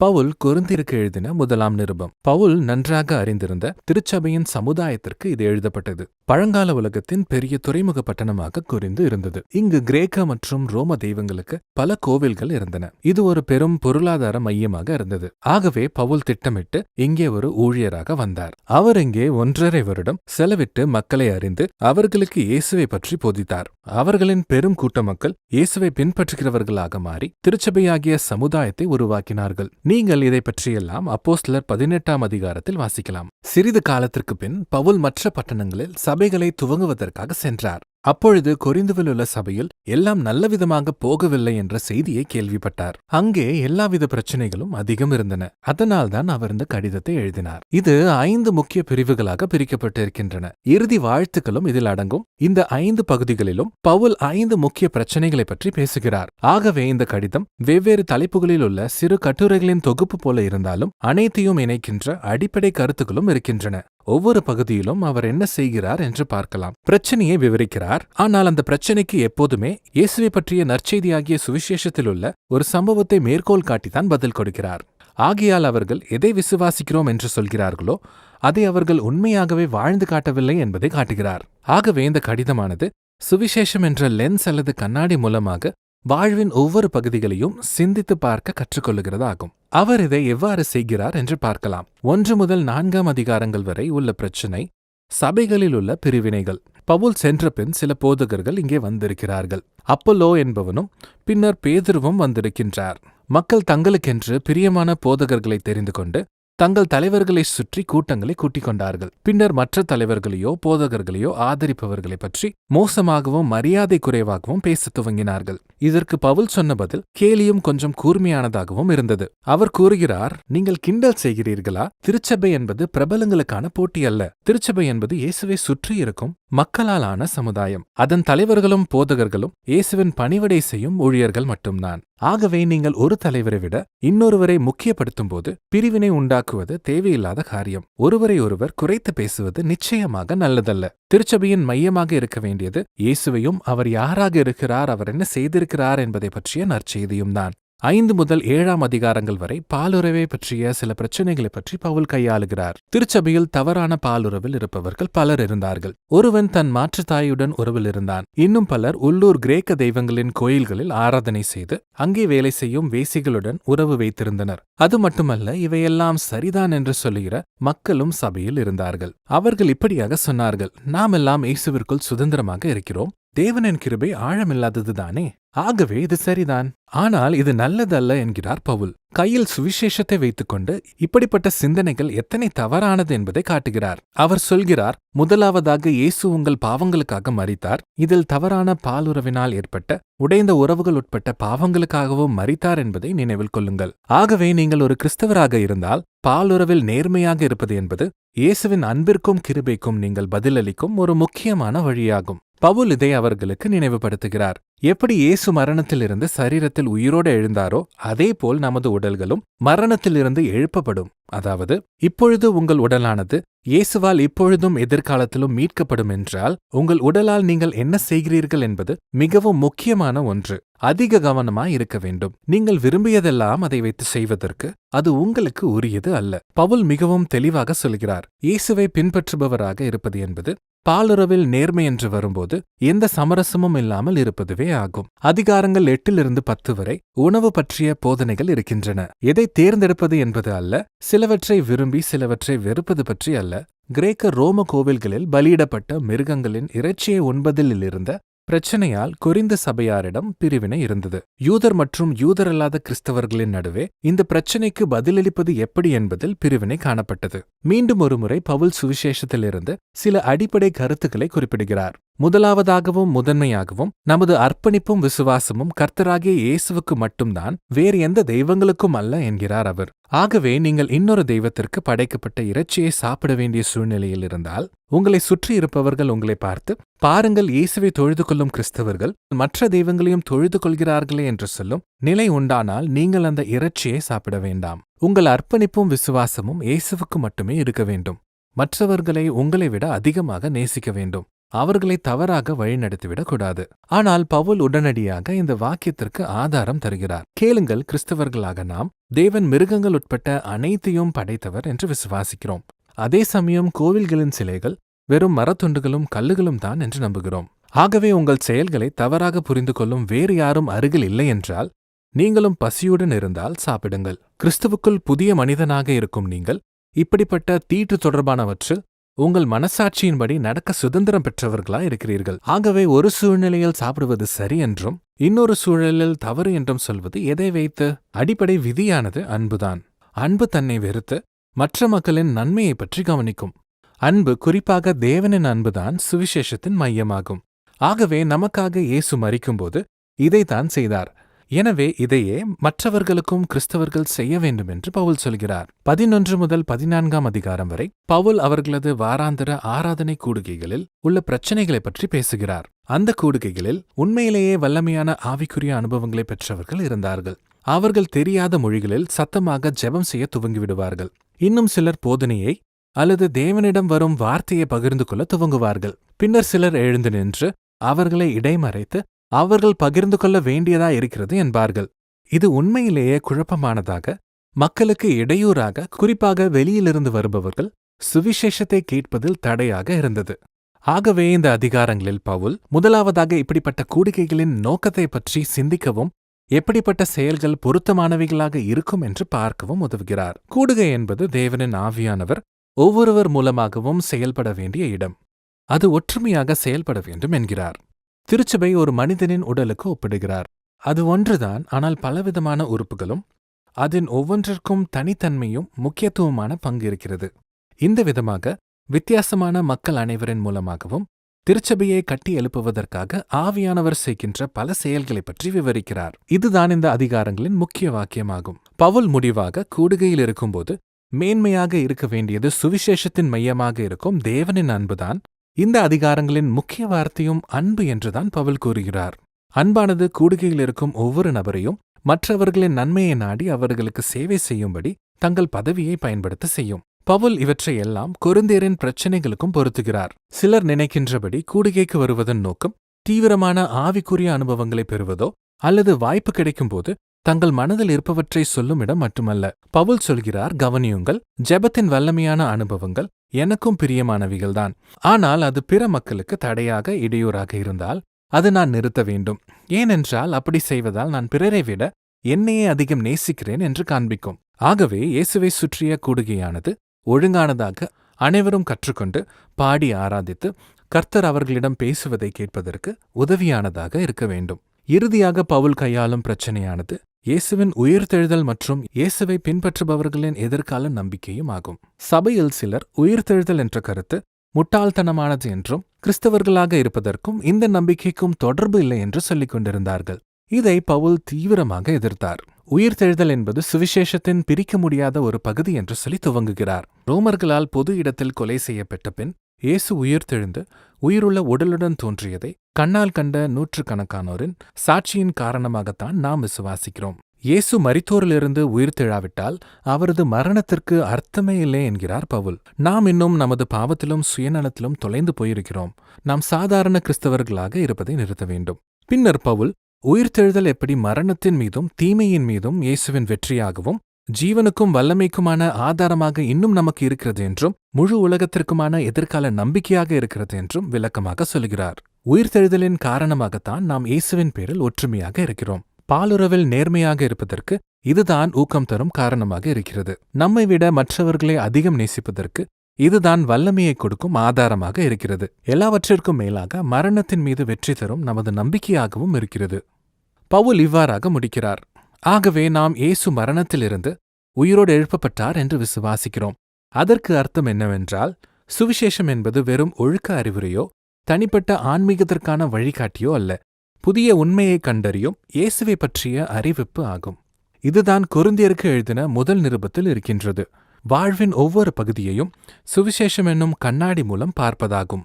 பவுல் குருந்திற்கு எழுதின முதலாம் நிருபம். பவுல் நன்றாக அறிந்திருந்த திருச்சபையின் சமுதாயத்திற்கு இது எழுதப்பட்டது. பழங்கால உலகத்தின் பெரிய துறைமுக பட்டணமாக குறிந்து இருந்தது. இங்கு கிரேக்க மற்றும் ரோம தெய்வங்களுக்கு பல கோவில்கள் இருந்தன. இது ஒரு பெரும் பொருளாதார மையமாக இருந்தது. ஆகவே பவுல் திட்டமிட்டு இங்கே ஒரு ஊழியராக வந்தார். அவர் இங்கே ஒன்றரை வருடம் செலவிட்டு மக்களை அறிந்து அவர்களுக்கு இயேசுவை பற்றி போதித்தார். அவர்களின் பெரும் கூட்ட மக்கள் இயேசுவை பின்பற்றுகிறவர்களாக மாறி திருச்சபையாகிய சமுதாயத்தை உருவாக்கினார்கள். நீங்கள் இதை பற்றியெல்லாம் அப்போஸ்லர் பதினெட்டாம் அதிகாரத்தில் வாசிக்கலாம். சிறிது காலத்திற்கு பின் பவுல் மற்ற பட்டணங்களில் சபைகளை துவங்குவதற்காக சென்றார். அப்பொழுது கொரிந்துவில் உள்ள சபையில் எல்லாம் நல்லவிதமாக போகவில்லை என்ற செய்தியை கேள்விப்பட்டார். அங்கே எல்லாவித பிரச்சனைகளும் அதிகம் இருந்தன. அதனால்தான் அவர் இந்த கடிதத்தை எழுதினார். இது ஐந்து முக்கிய பிரிவுகளாக பிரிக்கப்பட்டிருக்கின்றன. இறுதி வாழ்த்துக்களும் இதில் அடங்கும். இந்த ஐந்து பகுதிகளிலும் பவுல் ஐந்து முக்கிய பிரச்சனைகளை பற்றி பேசுகிறார். ஆகவே இந்த கடிதம் வெவ்வேறு தலைப்புகளில் உள்ள சிறு கட்டுரைகளின் தொகுப்பு போல இருந்தாலும் அனைத்தையும் இணைக்கின்ற அடிப்படை கருத்துக்களும் இருக்கின்றன. ஒவ்வொரு பகுதியிலும் அவர் என்ன செய்கிறார் என்று பார்க்கலாம். பிரச்சனையை விவரிக்கிறார். ஆனால் அந்த பிரச்சனைக்கு எப்போதுமே இயேசுவை பற்றிய நற்செய்தியாகிய சுவிசேஷத்தில் உள்ள ஒரு சம்பவத்தை மேற்கோள் காட்டித்தான் பதில் கொடுக்கிறார். ஆகையால் அவர்கள் எதை விசுவாசிக்கிறோம் என்று சொல்கிறார்களோ அதை அவர்கள் உண்மையாகவே வாழ்ந்து காட்டவில்லை என்பதை காட்டுகிறார். ஆகவே இந்த கடிதமானது சுவிசேஷம் என்ற லென்ஸ் அல்லது கண்ணாடி மூலமாக வாழ்வின் ஒவ்வொரு பகுதிகளையும் சிந்தித்து பார்க்க கற்றுக்கொள்ளுகிறதாகும். அவர் இதை எவ்வாறு செய்கிறார் என்று பார்க்கலாம். ஒன்று முதல் நான்காம் அதிகாரங்கள் வரை உள்ள பிரச்சினை சபைகளில் உள்ள பிரிவினைகள். பவுல் சென்ற பின் சில போதகர்கள் இங்கே வந்திருக்கிறார்கள். அப்பல்லோ என்பவனும் பின்னர் பேதுருவும் வந்திருக்கின்றார். மக்கள் தங்களுக்கென்று பிரியமான போதகர்களை தெரிந்து கொண்டு தங்கள் தலைவர்களை சுற்றி கூட்டங்களை கூட்டிக் கொண்டார்கள். பின்னர் மற்ற தலைவர்களையோ போதகர்களையோ ஆதரிப்பவர்களை பற்றி மோசமாகவும் மரியாதை குறைவாகவும் பேசத் துவங்கினார்கள். இதற்கு பவுல் சொன்ன பதில் கேலியும் கொஞ்சம் கூர்மையானதாகவும் இருந்தது. அவர் கூறுகிறார் நீங்கள் கிண்டல் செய்கிறீர்களா? திருச்சபை என்பது பிரபலங்களுக்கான போட்டி அல்ல. திருச்சபை என்பது இயேசுவை சுற்றி இருக்கும் மக்களால் ஆன சமுதாயம். அதன் தலைவர்களும் போதகர்களும் இயேசுவின் பணிவிடை செய்யும் ஊழியர்கள் மட்டும்தான். ஆகவே நீங்கள் ஒரு தலைவரை விட இன்னொருவரை முக்கியப்படுத்தும் போது பிரிவினை உண்டாக்குவது தேவையில்லாத காரியம். ஒருவரை ஒருவர் குறைத்து பேசுவது நிச்சயமாக நல்லதல்ல. திருச்சபையின் மையமாக இருக்க வேண்டியது இயேசுவையும் அவர் யாராக இருக்கிறார் அவர் என்ன செய்திருக்கிறார் என்பதை பற்றிய நற்செய்தியும் தான் ஐந்து முதல் ஏழாம் அதிகாரங்கள் வரை பாலுறவை பற்றிய சில பிரச்சனைகளை பற்றி பவுல் கையாளுகிறார். திருச்சபையில் தவறான பாலுறவில் இருப்பவர்கள் பலர் இருந்தார்கள். ஒருவன் தன் மாற்றுத்தாயுடன் உறவில் இருந்தான். இன்னும் பலர் உள்ளூர் கிரேக்க தெய்வங்களின் கோயில்களில் ஆராதனை செய்து அங்கே வேலை செய்யும் வேசிகளுடன் உறவு வைத்திருந்தனர். அது மட்டுமல்ல இவையெல்லாம் சரிதான் என்று சொல்லுகிற மக்களும் சபையில் இருந்தார்கள். அவர்கள் இப்படியாக சொன்னார்கள் நாமெல்லாம் இயேசுவிற்குள் சுதந்திரமாக இருக்கிறோம். தேவனின் கிருபை ஆழமில்லாததுதானே ஆகவே இது சரிதான். ஆனால் இது நல்லதல்ல என்கிறார் பவுல். கையில் சுவிசேஷத்தை வைத்துக்கொண்டு இப்படிப்பட்ட சிந்தனைகள் எத்தனை தவறானது என்பதை காட்டுகிறார். அவர் சொல்கிறார் முதலாவதாக இயேசு உங்கள் பாவங்களுக்காக மறித்தார் இதில் தவறான பாலுறவினால் ஏற்பட்ட உடைந்த உறவுகள் உட்பட்ட பாவங்களுக்காகவும் மறித்தார் என்பதை நினைவில் கொள்ளுங்கள். ஆகவே நீங்கள் ஒரு கிறிஸ்தவராக இருந்தால் பாலுறவில் நேர்மையாக இருப்பது என்பது இயேசுவின் அன்பிற்கும் கிருபைக்கும் நீங்கள் பதிலளிக்கும் ஒரு முக்கியமான வழியாகும். பவுல் இதை அவர்களுக்கு நினைவுபடுத்துகிறார். எப்படி இயேசு மரணத்திலிருந்து சரீரத்தில் உயிரோடு எழுந்தாரோ அதேபோல் நமது உடல்களும் மரணத்திலிருந்து எழுப்பப்படும். அதாவது இப்பொழுது உங்கள் உடலானது இயேசுவால் இப்பொழுதும் எதிர்காலத்திலும் மீட்கப்படும் என்றால் உங்கள் உடலால் நீங்கள் என்ன செய்கிறீர்கள் என்பது மிகவும் முக்கியமான ஒன்று. அதிக கவனமாய் இருக்க வேண்டும். நீங்கள் விரும்பியதெல்லாம் அதை வைத்து செய்வதற்கு அது உங்களுக்கு உரியது அல்ல. பவுல் மிகவும் தெளிவாக சொல்கிறார் இயேசுவை பின்பற்றுபவராக இருப்பது என்பது பாலுறவில் நேர்மை என்று வரும்போது எந்த சமரசமும் இல்லாமல் இருப்பதுவே ஆகும் அதிகாரங்கள் எட்டிலிருந்து பத்து வரை உணவு பற்றிய போதனைகள் இருக்கின்றன. எதை தேர்ந்தெடுப்பது என்பது அல்ல சிலவற்றை விரும்பி சிலவற்றை வெறுப்பது பற்றி அல்ல. கிரேக்க ரோம கோவில்களில் பலியிடப்பட்ட மிருகங்களின் இறைச்சியை உண்பதில் இருந்த பிரச்சனையால் குறிந்த சபையாரிடம் பிரிவினை இருந்தது. யூதர் மற்றும் யூதரல்லாத கிறிஸ்தவர்களின் நடுவே இந்த பிரச்சனைக்கு பதிலளிப்பது எப்படி என்பதில் பிரிவினை காணப்பட்டது. மீண்டும் ஒருமுறை பவுல் சுவிசேஷத்திலிருந்து சில அடிப்படை கருத்துக்களை குறிப்பிடுகிறார். முதலாவதாகவும் முதன்மையாகவும் நமது அர்ப்பணிப்பும் விசுவாசமும் கர்த்தராகிய இயேசுவுக்கு மட்டும்தான் வேறு எந்த தெய்வங்களுக்கும் அல்ல என்கிறார் அவர். ஆகவே நீங்கள் இன்னொரு தெய்வத்திற்கு படைக்கப்பட்ட இறைச்சியை சாப்பிட வேண்டிய சூழ்நிலையில் இருந்தால் உங்களை சுற்றி இருப்பவர்கள் உங்களை பார்த்து பாருங்கள் இயேசுவை தொழுது கொள்ளும் கிறிஸ்தவர்கள் மற்ற தெய்வங்களையும் தொழுது கொள்கிறார்களே என்று சொல்லும் நிலை உண்டானால் நீங்கள் அந்த இறைச்சியை சாப்பிட வேண்டாம். உங்கள் அர்ப்பணிப்பும் விசுவாசமும் இயேசுவுக்கு மட்டுமே இருக்க வேண்டும். மற்றவர்களை உங்களை விட அதிகமாக நேசிக்க வேண்டும். அவர்களை தவறாக வழிநடத்திவிடக் கூடாது ஆனால் பவுல் உடனடியாக இந்த வாக்கியத்திற்கு ஆதாரம் தருகிறார். கேளுங்கள் கிறிஸ்தவர்களாக நாம் தேவன் மிருகங்கள் உட்பட்ட அனைத்தையும் படைத்தவர் என்று விசுவாசிக்கிறோம். அதே சமயம் கோவில்களின் சிலைகள் வெறும் மரத்துண்டுகளும் கல்லுகளும் தான் என்று நம்புகிறோம். ஆகவே உங்கள் செயல்களை தவறாக புரிந்து கொள்ளும் வேறு யாரும் அருகில் இல்லை என்றால் நீங்களும் பசியுடன் இருந்தால் சாப்பிடுங்கள். கிறிஸ்துவுக்குள் புதிய மனிதனாக இருக்கும் நீங்கள் இப்படிப்பட்ட தீட்டு தொடர்பானவற்றில் உங்கள் மனசாட்சியின்படி நடக்க சுதந்திரம் பெற்றவர்களா இருக்கிறீர்கள். ஆகவே ஒரு சூழ்நிலையில் சாப்பிடுவது சரி என்றும் இன்னொரு சூழலில் தவறு என்றும் சொல்வது எதை வைத்து? அடிப்படை விதியானது அன்புதான். அன்பு தன்னை வெறுத்து மற்ற மக்களின் நன்மையை பற்றி கவனிக்கும். அன்பு குறிப்பாக தேவனின் அன்புதான் சுவிசேஷத்தின் மையமாகும். ஆகவே நமக்காக இயேசு மறிக்கும்போது இதைத்தான் செய்தார். எனவே இதையே மற்றவர்களுக்கும் கிறிஸ்தவர்கள் செய்ய வேண்டும் என்று பவுல் சொல்கிறார். பதினொன்று முதல் பதினான்காம் அதிகாரம் வரை பவுல் அவர்களது வாராந்திர ஆராதனை கூடுகைகளில் உள்ள பிரச்சனைகளை பற்றி பேசுகிறார். அந்த கூடுகைகளில் உண்மையிலேயே வல்லமையான ஆவிக்குரிய அனுபவங்களை பெற்றவர்கள் இருந்தார்கள். அவர்கள் தெரியாத மொழிகளில் சத்தமாக ஜெபம் செய்ய துவங்கிவிடுவார்கள். இன்னும் சிலர் போதனையை அல்லது தேவனிடம் வரும் வார்த்தையை பகிர்ந்து கொள்ள துவங்குவார்கள். பின்னர் சிலர் எழுந்து நின்று அவர்களை இடைமறைத்து அவர்கள் பகிர்ந்து கொள்ள வேண்டியதா இருக்கிறது என்பார்கள். இது உண்மையிலேயே குழப்பமானதாக மக்களுக்கு இடையூறாக குறிப்பாக வெளியிலிருந்து வருபவர்கள் சுவிசேஷத்தை கேட்பதில் தடையாக இருந்தது. ஆகவே இந்த அதிகாரங்களில் பவுல் முதலாவதாக இப்படிப்பட்ட கூடுகைகளின் நோக்கத்தை பற்றி சிந்திக்கவும் எப்படிப்பட்ட செயல்கள் பொருத்தமானவைகளாக இருக்கும் என்று பார்க்கவும் உதவுகிறார். கூடுகை என்பது தேவனின் ஆவியானவர் ஒவ்வொருவர் மூலமாகவும் செயல்பட வேண்டிய இடம். அது ஒற்றுமையாக செயல்பட வேண்டும் என்கிறார். திருச்சபை ஒரு மனிதனின் உடலுக்கு ஒப்பிடுகிறார். அது ஒன்றுதான் ஆனால் பலவிதமான உறுப்புகளும் அதன் ஒவ்வொன்றிற்கும் தனித்தன்மையும் முக்கியத்துவமான பங்கு இருக்கிறது இந்த விதமாக வித்தியாசமான மக்கள் அனைவரின் மூலமாகவும் திருச்சபையை கட்டி எழுப்புவதற்காக ஆவியானவர் செய்கின்ற பல செயல்களை பற்றி விவரிக்கிறார். இதுதான் இந்த அதிகாரங்களின் முக்கிய வாக்கியமாகும். பவுல் முடிவாக கூடுகையில் இருக்கும்போது மேன்மையாக இருக்க வேண்டியது சுவிசேஷத்தின் மையமாக இருக்கும் தேவனின் அன்புதான் இந்த அதிகாரங்களின் முக்கிய வார்த்தையும் அன்பு என்றுதான் பவுல் கூறுகிறார். அன்பானது கூடுகையில் இருக்கும் ஒவ்வொரு நபரையும் மற்றவர்களின் நன்மையை நாடி அவர்களுக்கு சேவை செய்யும்படி தங்கள் பதவியை பயன்படுத்த செய்யும். பவுல் இவற்றை எல்லாம் கொருந்தேரின் பிரச்சனைகளுக்கும் பொருத்துகிறார். சிலர் நினைக்கின்றபடி கூடுகைக்கு வருவதன் நோக்கம் தீவிரமான ஆவிக்குரிய அனுபவங்களை பெறுவதோ அல்லது வாய்ப்பு கிடைக்கும்போது தங்கள் மனதில் இருப்பவற்றை சொல்லும் இடம் மட்டுமல்ல. பவுல் சொல்கிறார் கவனியுங்கள் ஜெபத்தின் வல்லமையான அனுபவங்கள் எனக்கும் பிரியமானவைகள்தான். ஆனால் அது பிற மக்களுக்கு தடையாக இடையூறாக இருந்தால் அது நான் நிறுத்த வேண்டும். ஏனென்றால் அப்படி செய்வதால் நான் பிறரை விட என்னையே அதிகம் நேசிக்கிறேன் என்று காண்பிக்கும். ஆகவே இயேசுவை சுற்றிய கூடுகையானது ஒழுங்கானதாக அனைவரும் கற்றுக்கொண்டு பாடி ஆராதித்து கர்த்தர் அவர்களிடம் பேசுவதை கேட்பதற்கு உதவியானதாக இருக்க வேண்டும். இறுதியாக பவுல் கையாளும் பிரச்சனையானது இயேசுவின் உயிர்த்தெழுதல் மற்றும் இயேசுவை பின்பற்றுபவர்களின் எதிர்கால நம்பிக்கையும் ஆகும். சபையில் சிலர் உயிர்த்தெழுதல் என்ற கருத்து முட்டாள்தனமானது என்றும் கிறிஸ்தவர்களாக இருப்பதற்கும் இந்த நம்பிக்கைக்கும் தொடர்பு இல்லை என்று சொல்லிக் கொண்டிருந்தார்கள். இதை பவுல் தீவிரமாக எதிர்த்தார். உயிர்த்தெழுதல் என்பது சுவிசேஷத்தின் பிரிக்க முடியாத ஒரு பகுதி என்று சொல்லி துவங்குகிறார். ரோமர்களால் பொது இடத்தில் கொலை செய்யப்பட்ட பின் இயேசு உயிர்த்தெழுந்து உயிருள்ள உடலுடன் தோன்றியதை கண்ணால் கண்ட நூற்றுக்கணக்கானோரின் சாட்சியின் காரணமாகத்தான் நாம் விசுவாசிக்கிறோம். இயேசு மரித்தோரிலிருந்து உயிர்த்தெழாவிட்டால் அவரது மரணத்திற்கு அர்த்தமே இல்லை என்கிறார் பவுல். நாம் இன்னும் நமது பாவத்திலும் சுயநலத்திலும் தொலைந்து போயிருக்கிறோம். நாம் சாதாரண கிறிஸ்தவர்களாக இருப்பதை நிறுத்த வேண்டும். பின்னர் பவுல் உயிர்த்தெழுதல் எப்படி மரணத்தின் மீதும் தீமையின் மீதும் இயேசுவின் வெற்றியாகவும் ஜீவனுக்கும் வல்லமைக்குமான ஆதாரமாக இன்னும் நமக்கு இருக்கிறது என்றும் முழு உலகத்திற்குமான எதிர்கால நம்பிக்கையாக இருக்கிறது என்றும் விளக்கமாக சொல்கிறார். உயிர்த்தெழுதலின் காரணமாகத்தான் நாம் இயேசுவின் பேரில் ஒற்றுமையாக இருக்கிறோம். பாலுறவில் நேர்மையாக இருப்பதற்கு இதுதான் ஊக்கம் தரும் காரணமாக இருக்கிறது. நம்மை விட மற்றவர்களை அதிகம் நேசிப்பதற்கு இதுதான் வல்லமையை கொடுக்கும் ஆதாரமாக இருக்கிறது. எல்லாவற்றிற்கும் மேலாக மரணத்தின் மீது வெற்றி தரும் நமது நம்பிக்கையாகவும் இருக்கிறது. பவுல் இவ்வாறாக முடிக்கிறார். ஆகவே நாம் இயேசு மரணத்திலிருந்து உயிரோடு எழுப்பப்பட்டார் என்று விசுவாசிக்கிறோம். அதற்கு அர்த்தம் என்னவென்றால் சுவிசேஷம் என்பது வெறும் ஒழுக்க அறிவுரையோ தனிப்பட்ட ஆன்மீகத்திற்கான வழிகாட்டியோ அல்ல. புதிய உண்மையை கண்டறியும் இயேசுவை பற்றிய அறிவிப்பு ஆகும். இதுதான் குருந்தியருக்கு எழுதின முதல் நிருபத்தில் இருக்கின்றது. வாழ்வின் ஒவ்வொரு பகுதியையும் சுவிசேஷம் என்னும் கண்ணாடி மூலம் பார்ப்பதாகும்.